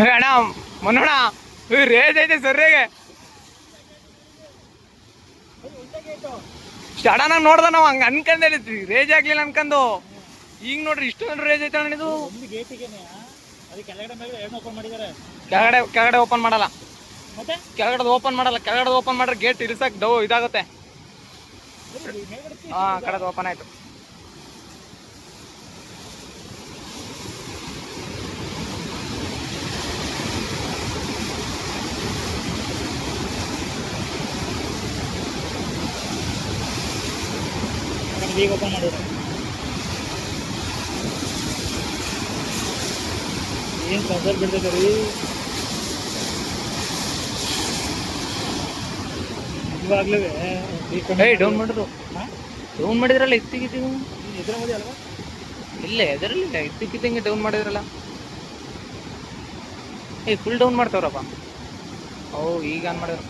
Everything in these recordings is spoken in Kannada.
ಅಣ್ಣ ಮನೋಣ ರೇಜ್ ಐತೆ ಸರ್ರಿಗೆ. ಸಡನ್ ನೋಡ್ದ ನಾವು ಹಂಗ ಅನ್ಕೊಂಡೆ ರೇಜ್ ಆಗ್ಲಿಲ್ಲ ಅನ್ಕೊಂಡು ಈಗ ನೋಡ್ರಿ ಇಷ್ಟೊಂದು ರೇಜ್ ಐತೆ ಅಣ್ಣ ಇದು. ಕೆಳಗಡೆ ಕೆಳಗಡೆ ಓಪನ್ ಮಾಡಲ್ಲ. ಕೆಳಗಡೆ ಓಪನ್ ಮಾಡಲ್ಲ. ಕೆಳಗಡೆ ಓಪನ್ ಮಾಡ್ರೆ ಗೇಟ್ ಇಳಿಸಕ್ ಡೌ ಇದಾಗುತ್ತೆ. ಹಾ ಕಡೆದು ಓಪನ್ ಆಯ್ತು. ಈಗ ಓಪನ್ ಮಾಡಿದ್ದಾರೆ ಏನು ಕನ್ಸಲ್ ಬಿಡ್ತೈತೆ ರೀ? ಇವಾಗ್ಲೂ ಡೌನ್ ಮಾಡಿದ್ರು ಡೌನ್ ಮಾಡಿದ್ರಲ್ಲ ಇತ್ತಿಗಿತ್ತಿಗೆ ಇಲ್ಲ ಮದಿ ಅಲ್ವಾ ಇಲ್ಲೇ ಎದರಲ್ಲಿಲ್ಲ ಇದ್ದಕ್ಕಿದ್ದಂಗೆ ಡೌನ್ ಮಾಡಿದ್ರಲ್ಲ. ಏ ಫುಲ್ ಡೌನ್ ಮಾಡ್ತಾವ್ರಪ್ಪ. ಅವು ಈಗ ಏನ್ ಮಾಡಿದ್ರು.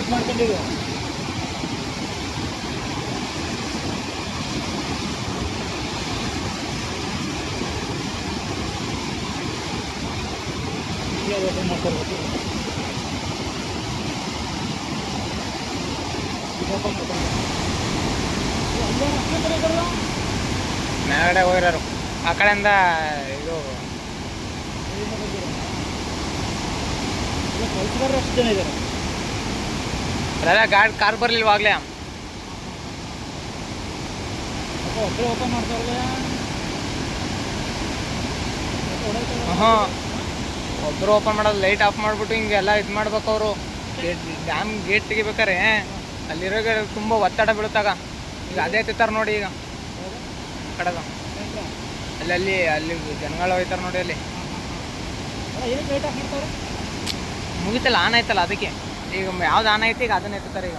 ಮೀಟ್ ಮಾಡ್ಕೊಂಡಿದ್ದು ಓಪನ್ ಮಾಡ್ಕೊಳ್ಬೇಕು ಓಪನ್ ಮಾಡ್ಕೊಂಡು ಅಲ್ಲೇ ಅಷ್ಟೇ ಇದಾರಲ್ಲ ಮೇಲ್ಗಡೆ ಹೋಗಿರೋರು ಆ ಕಡೆಯಿಂದ ಇದು ಕೆಲಸಗಾರರು ಅಷ್ಟು ಜನ ಇದ್ದಾರೆ ಅಲ್ಲ ಗಾಡಿ ಕಾರ್ ಬರ್ಲಿಲ್ವಾಗ್ಲೇ ಒಬ್ಬರೇ ಓಪನ್ ಮಾಡ್ತಾರಲ್ಲ ಹಾಂ. ಒಬ್ರು ಓಪನ್ ಮಾಡೋದು ಲೈಟ್ ಆಫ್ ಮಾಡ್ಬಿಟ್ಟು ಹಿಂಗೆಲ್ಲ ಇದು ಮಾಡ್ಬೇಕು ಅವರು. ಗೇಟ್ ಡ್ಯಾಮ್ ಗೇಟ್ ತೆಗಿಬೇಕಾರೆ ಅಲ್ಲಿರೋ ತುಂಬ ಒತ್ತಡ ಬೀಳುತ್ತಾಗ. ಈಗ ಅದೇ ತಿಂತಾರೆ ನೋಡಿ ಈಗ. ಕಡೆಗ ಅಲ್ಲಿ ಅಲ್ಲಿ ಅಲ್ಲಿ ಜನಗಳು ಹೋಯ್ತಾರೆ ನೋಡಿ ಅಲ್ಲಿ. ಮುಗಿತಲ್ಲ ಆನ್ ಆಯ್ತಲ್ಲ ಅದಕ್ಕೆ. ಈಗ ಯಾವ್ದು ಆನ ಐತಿ ಈಗ ಅದನ್ನ ಎತ್ತುತ್ತಾರೆ ಈಗ.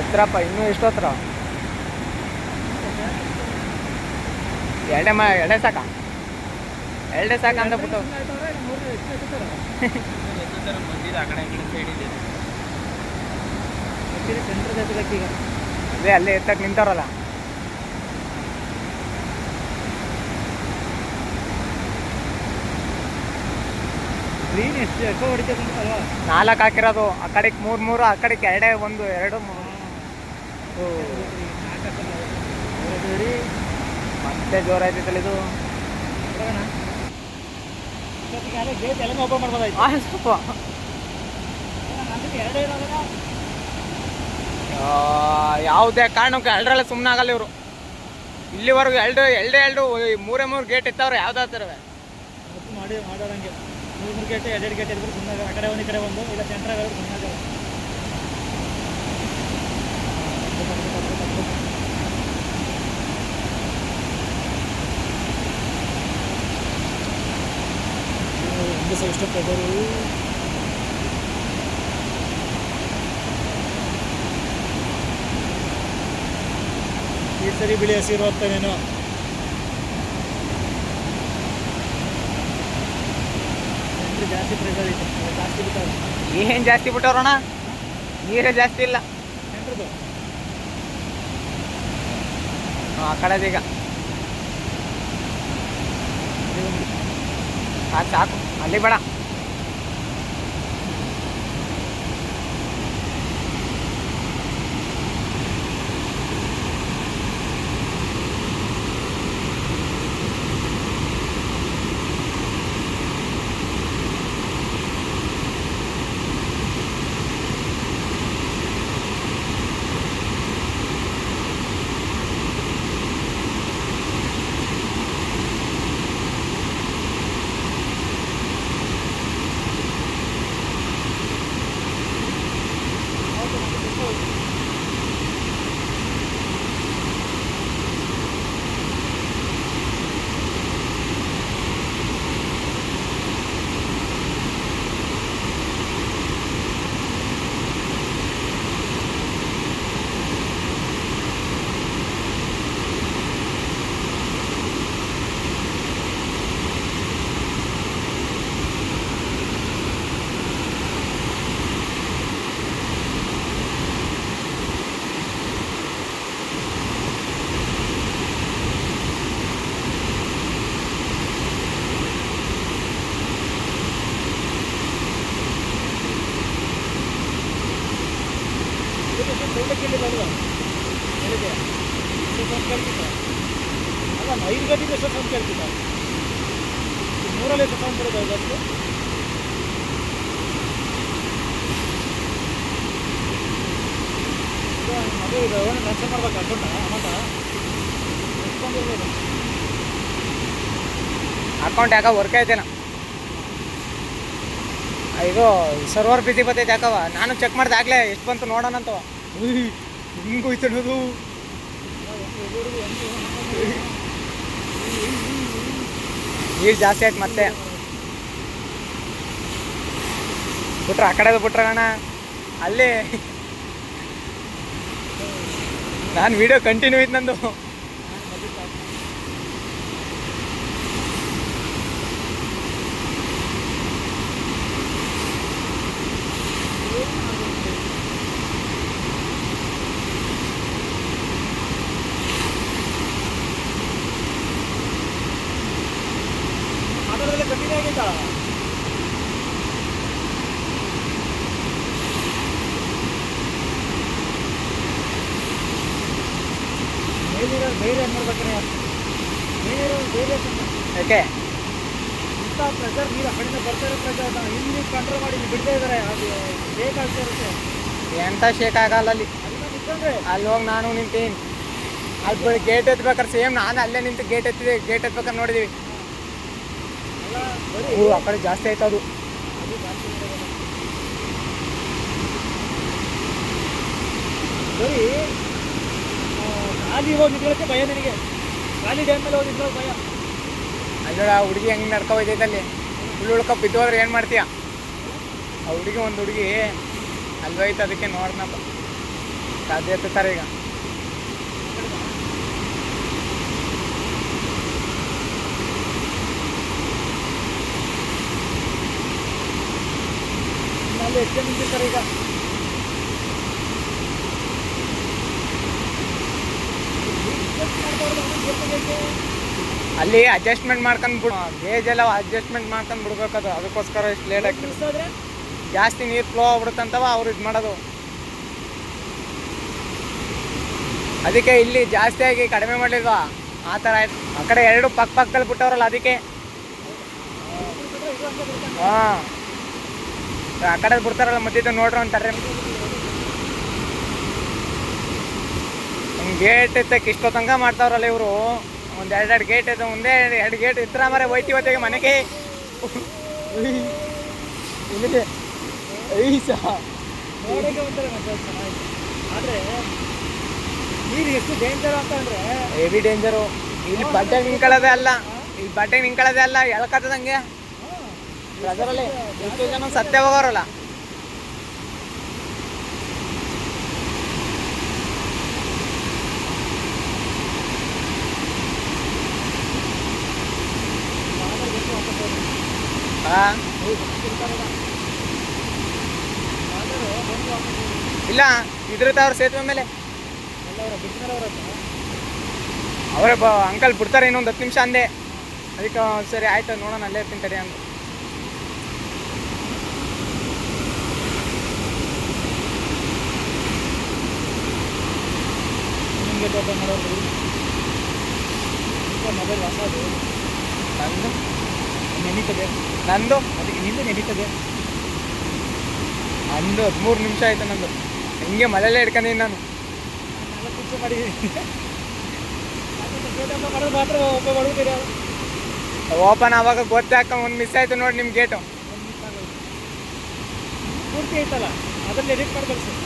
ಎತ್ತರಪ್ಪ ಇನ್ನೂ ಎಷ್ಟೋತ್ರ ಎರಡೇ ಮಾ ಎರಡೇ ಸಾಕ? ಎರಡೇ ಸಾಕ ಅಂತ ಬಿಟ್ಟು. ಅದೇ ಅಲ್ಲೇ ಎತ್ತಕ್ಕೆ ನಿಂತಾರಲ್ಲ ಗ್ರೀನ್ ಎಷ್ಟು ಎಕೋ ಹೊಡಿತದೆ ಅಲ್ವಾ ನಾಲ್ಕು ಹಾಕಿರೋದು. ಆ ಕಡೆಗೆ ಮೂರು ಮೂರು ಆ ಕಡೆಗೆ ಎರಡೇ ಒಂದು ಎರಡು ಮೂರು. ಓ, ಮತ್ತೆ ಜೋರಾಯ್ತೈತಲ್ಲ ಇದು. ಗೇಟ್ ಎಲ್ಲ ಓಪನ್ ಮಾಡ್ಬೋದಾಯ್ತು. ಅದಕ್ಕೆ ಎರಡೇ ಯಾವುದೇ ಕಾರಣಕ್ಕೆ ಎರಡರಲ್ಲೇ ಸುಮ್ಮನೆ ಆಗಲ್ಲ ಇವರು. ಇಲ್ಲಿವರೆಗೂ ಎರಡು ಎರಡೇ ಎರಡು ಮೂರೇ ಮೂರು ಗೇಟ್ ಇತ್ತವ್ರು ಯಾವ್ದಾದ್ರು ಮತ್ತು ಮಾಡಿ ಮಾಡೋರಂಗೆ ಮೂರು ಗೇಟ್ ಎರಡು ಗೇಟ್ ಇದ್ರೆ ಸುಮ್ಮನೆ ಆ ಕಡೆ ಒಂದು, ಈ ಕಡೆ ಒಂದು, ಇಲ್ಲ ಸೆಂಟ್ರಾಗ ಸುಮ್ಮನೆ ಒಂದು ಸಹ ಈ ಸರಿ ಬಿಳಿ ಹಸಿರು ಹೋಗ್ತಾ ನೀನು ಸೆಂಟ್ರ್ ಜಾಸ್ತಿ ಪ್ರೆಷರ್ ಐತೆ. ಜಾಸ್ತಿ ಬಿಟ್ಟಾರೆ ಏನ್ ಜಾಸ್ತಿ ಬಿಟ್ಟವ್ರಣ ನೀರೇ ಜಾಸ್ತಿ ಇಲ್ಲ. ಆ ಕಡೆದೀಗ ಸಾಕು. ಅಲ್ಲಿ ಬೇಡ. ಇದು ಮಾಡ್ಬೇಕು ಅಕೌಂಟ ಅಮೌಂಟ ಅಕೌಂಟ್ ಯಾಕ ವರ್ಕ್ ಐತೇನ ಇದು ಸರ್ವರ್ ಬಿಸಿ ಬತ್ತೈತೆ ಯಾಕವ ನಾನು ಚೆಕ್ ಮಾಡ್ದೆ ಆಗ್ಲೇ ಎಷ್ಟು ಬಂತು ನೋಡೋಣ ಅಂತವ ಹಿಂಗೆ ಹೋಯ್ತು ಅನ್ನೋದು ನೀರು ಜಾಸ್ತಿ ಆಯ್ತು ಮತ್ತೆ. ಬಿಟ್ರ ಆ ಕಡೆದು ಬಿಟ್ರಣ ಅಲ್ಲಿ ನಾನು ವಿಡಿಯೋ ಕಂಟಿನ್ಯೂ ಐತೆ ನಂದು. ಧೈರ್ಯ ಏನು ಮಾಡ್ಬೇಕ್ರೆ ಮೇಲಿರೋ ಧೈರ್ಯ ಯಾಕೆ? ಇಂಥ ಪ್ರೆಷರ್ ನೀರು ಕಡಿಮೆ ಬರ್ತಾ ಇರೋ ಪ್ರೆಷರ್ ಇಲ್ಲಿ ಕಂಟ್ರೋಲ್ ಮಾಡಿ ಬಿಡ್ತಾ ಇದ್ದಾರೆ ಅದು ಆಗ್ತಾ ಇರುತ್ತೆ. ಎಂತ ಶೇಕ್ ಆಗಲ್ಲ ಅಲ್ಲಿ. ಅಲ್ಲಿ ಹೋಗಿ ನಾನು ನಿಂತೀನಿ. ಅಲ್ಲಿ ಗೇಟ್ ಎತ್ಬೇಕಾರೆ ಸೇಮ್ ನಾನು ಅಲ್ಲೇ ನಿಂತು ಗೇಟ್ ಎತ್ತಿದೆ ಗೇಟ್ ಎತ್ಬೇಕಾರೆ ನೋಡಿದೀವಿ. ಆ ಕಡೆ ಜಾಸ್ತಿ ಆಯ್ತು ಅದು. ಅದು ಜಾಸ್ತಿ ಇರೋದು. ಬರೀ ಆ, ಖಾಲಿ ಹೋಗಿ ನಿಂತ್ಕೊಳಕ್ಕೆ ಭಯ ನಿನಗೆ. ಖಾಲಿ ಡ್ಯಾಮ್ ಮೇಲೆ ಹೋಗಿ ನಿಂತ್ಕೊಳಕ್ಕೆ ಭಯ. ಅಲ್ಲೋಡ ಆ ಹುಡುಗಿ ಹೆಂಗೆ ನಡ್ಕೊ ಹೋಯ್ತೈತೆ ಅಲ್ಲಿ? ಹುಳು ಉಳ್ಕೊ ಬಿದ್ದೋದ್ರೆ ಏನು ಮಾಡ್ತೀಯ? ಆ ಹುಡುಗಿ ಒಂದು ಹುಡುಗಿ ಅಲ್ಲಿ ಹೋಯ್ತು ಅದಕ್ಕೆ ನೋಡ್ನಪ್ಪ ಸಾಧ್ಯ ಎತ್ತಾರೆ ಈಗ. ಎಷ್ಟೇ ಅಲ್ಲಿ ಎಷ್ಟು ನಿಂತಿರ್ತಾರೆ ಈಗ? ಅಲ್ಲಿ ಅಡ್ಜಸ್ಟ್ಮೆಂಟ್ ಮಾಡ್ಕೊಂಡು ಬಿಡು. ಗೇಜ್ ಎಲ್ಲ ಅಡ್ಜಸ್ಟ್ಮೆಂಟ್ ಮಾಡ್ಕೊಂಡು ಬಿಡ್ಬೇಕದು ಅದಕ್ಕೋಸ್ಕರ ಇಷ್ಟು ಲೇಟ್ ಆಗ್ತದೆ ಜಾಸ್ತಿ ನೀರು ಫ್ಲೋ ಆಗ್ಬಿಡುತ್ತಂತವ ಅವ್ರು ಇದು ಮಾಡೋದು. ಅದಕ್ಕೆ ಇಲ್ಲಿ ಜಾಸ್ತಿ ಆಗಿ ಕಡಿಮೆ ಮಾಡಿಲ್ವಾ ಆ ಥರ ಆಯ್ತು. ಆ ಕಡೆ ಎರಡು ಪಕ್ಕ ಪಕ್ಕದಲ್ಲಿ ಬಿಟ್ಟವ್ರಲ್ಲ ಅದಕ್ಕೆ. ಹಾಂ. ಆ ಕಡೆ ಬಿಡ್ತಾರಲ್ಲ ಮಧ್ಯದ ನೋಡ್ರಿ ಅಂತಾರೆ ಗೇಟ್ ಇತ್ತಕ್ಕೆ ಇಷ್ಟೋ ತನಕ ಮಾಡ್ತಾವ್ರಲ್ಲ ಇವರು. ಒಂದು ಎರಡು ಎರಡು ಗೇಟ್ ಇದೆ ಮುಂದೆ ಎರಡು ಗೇಟ್ ಇತ್ತರ ಮರೆ ಹೋಯ್ತಿ ಇವತ್ತಿಗೆ ಮನೆಗೆ. ಐಸ ನೋಡೋಕೆ ಒಂಥರ ಆದರೆ ನೀರು ಎಷ್ಟು ಡೇಂಜರ್ ಅಂತ ಅಂದರೆ ಹೆವಿ ಡೇಂಜರು ಇಲ್ಲಿ ಬಟ್ಟೆಗೆ ನಿಂಕೊಳ್ಳೋದೇ ಅಲ್ಲ. ಇಲ್ಲಿ ಬಟ್ಟೆಗೆ ನಿಂಕೊಳ್ಳೋದೇ ಅಲ್ಲ ಎಳ್ಕತ್ತದಂಗೆ ಅದರಲ್ಲಿ ಎಷ್ಟು ಜನ ಸತ್ಯ ಹೋಗೋರಲ್ಲ ಹಾ ಇಲ್ಲ ಇದ್ರತ್ತ ಅವ್ರ ಸೇತುವೆ ಮೇಲೆ ಅವ್ರ ಬ ಅಂಕಲ್ ಬಿಡ್ತಾರೆ ಇನ್ನೊಂದು ಹತ್ತು ನಿಮಿಷ ಅಂದೆ. ಅದಕ್ಕೆ ಸರಿ ಆಯ್ತು ನೋಡೋಣ ಅಲ್ಲೇ ಇರ್ತೀನಿ ತಡಿ ಅಂತ ಮೊಬೈಲ್ ಹೊಸದು ನಂದು? ನೆನೀತದೆ. ನಂದು? ಅದಕ್ಕೆ ನಿಂದು ನೆನೀತದೆ. ನಂದು ಹದಿಮೂರು ನಿಮಿಷ ಆಯ್ತು ನಂದು. ಹಿಂಗೆ ಮಳೆಯಲ್ಲೇ ಇಟ್ಕೊಂಡಿ ನಾನು. ಓಪನ್ ಆವಾಗ ಗೊತ್ತಾಕ ಒಂದು ಮಿಸ್ ಆಯ್ತು ನೋಡಿ ನಿಮ್ಮ ಗೇಟು ಪೂರ್ತಿ ಐತಲ್ಲ ಅದನ್ನ ಎಡಿಟ್ ಮಾಡ್ಬೇಕು ಸರ್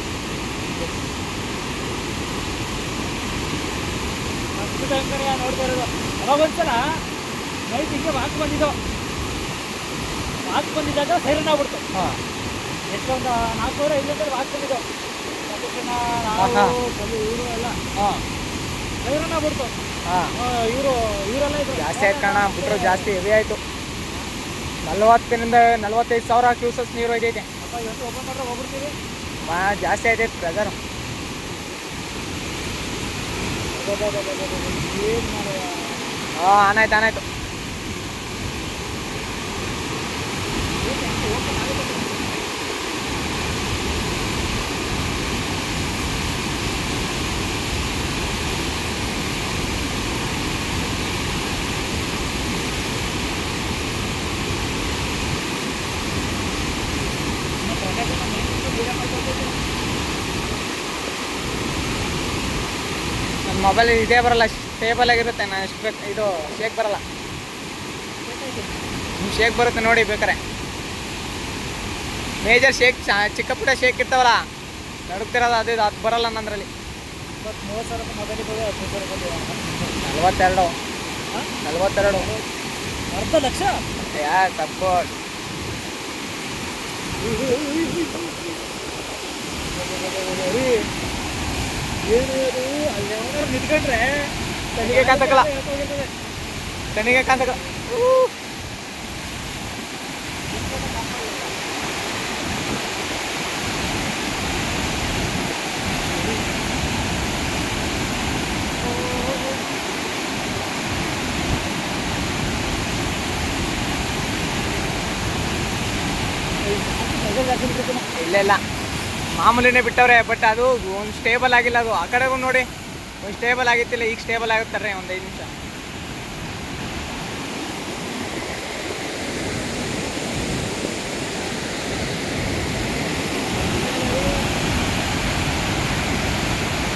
ಭಯಂಕರ ನೋಡ್ತಾ ಇರೋದು. ಅವಾಗ ಒಂದ್ಸಲ ನೈಟ್ ಹಿಂಗೆ ವಾಕ್ ಬಂದಿದ್ದೋ. ವಾಕ್ ಬಂದಿದ್ದಾಗ ಸೈರನ್ ಆಗ್ಬಿಡ್ತು. ಎಷ್ಟೊಂದು ನಾಲ್ಕು ಸಾವಿರ ಐದು ವಾಕ್ ಬಂದಿದ್ದು. ತಕ್ಷಣ ಆಹಾ. ನಾವು ಕಲಿ ಇವರು ಎಲ್ಲ ಹಾಂ. ಸೈರನ್ ಆಗ್ಬಿಡ್ತು ಹಾಂ. ಇವರು ಇವರೆಲ್ಲ ಇದ್ರು. ಜಾಸ್ತಿ ಆಯ್ತು ಕಣ ಬಿಟ್ರು ಜಾಸ್ತಿ ಹೆವಿ ಆಯ್ತು. ನಲ್ವತ್ತರಿಂದ ನಲ್ವತ್ತೈದು ಸಾವಿರ ಕ್ಯೂಸಸ್ ನೀರು ಒಯ್ದೈತೆ ಅಪ್ಪ ಇವತ್ತು ಹೋಗ್ಬಿಡ್ತೀವಿ ಮಾ ಜಾಸ್ತಿ ಆಯ್ತೈತೆ ಪ್ರೆಸರು ಮಾಡುವ? ಹಾಂ ಆನಾಯ್ತು ಆನಾಯ್ತು ಮೊಬೈಲ್ ಇದೇ ಬರಲ್ಲ ಸ್ಟೇಬಲ್ ಆಗಿರುತ್ತೆ ನಾನು ಎಷ್ಟು ಬೇಕು ಇದು ಶೇಕ್ ಬರಲ್ಲ ನಿಮ್ಮ ಶೇಕ್ ಬರುತ್ತೆ ನೋಡಿ ಬೇಕಾರೆ ಮೇಜರ್ ಶೇಕ್ ಚಿಕ್ಕ ಪುಟ್ಟ ಶೇಕ್ ಇರ್ತಾವಲ್ಲ ನಡುಕ್ತಿರೋದು ಅದು ಅದು ಬರಲ್ಲ ನನ್ನದ್ರಲ್ಲಿ ಮೂವತ್ತು ಸಾವಿರ ಮೊಬೈಲ್ ನಲ್ವತ್ತೆರಡು ನಲ್ವತ್ತೆರಡು ಅರ್ಧ ಲಕ್ಷ ಯಾ ತಪ್ಪು ಏನು ನಿಂತ್ಕೊಂಡ್ರೆ ತನಿಗೆ ಕಾಂತಕಲ್ಲ ತನಿಗೆ ಕಾಂತಕಲ್ಲ ಇಲ್ಲ ಇಲ್ಲ. ಮಾಮೂಲಿನೇ ಬಿಟ್ಟವ್ರೆ ಬಟ್ ಅದು ಒಂದು ಸ್ಟೇಬಲ್ ಆಗಿಲ್ಲ ಅದು. ಆ ಕಡೆಗೂ ನೋಡಿ. ಸ್ಟೇಬಲ್ ಆಗಿತ್ತಿಲ್ಲ ಈಗ ಸ್ಟೇಬಲ್ ಆಗುತ್ತಾರೆ ಒಂದು ಐದು ನಿಮಿಷ.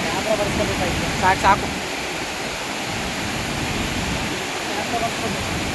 ಕ್ಯಾಮ್ರಾ ಬರ್ಸ್ಕೊಬೇಕಾಯ್ತು. ಸಾಕು ಸಾಕು. ಬರ್ಸ್ಕೊಬೇಕು.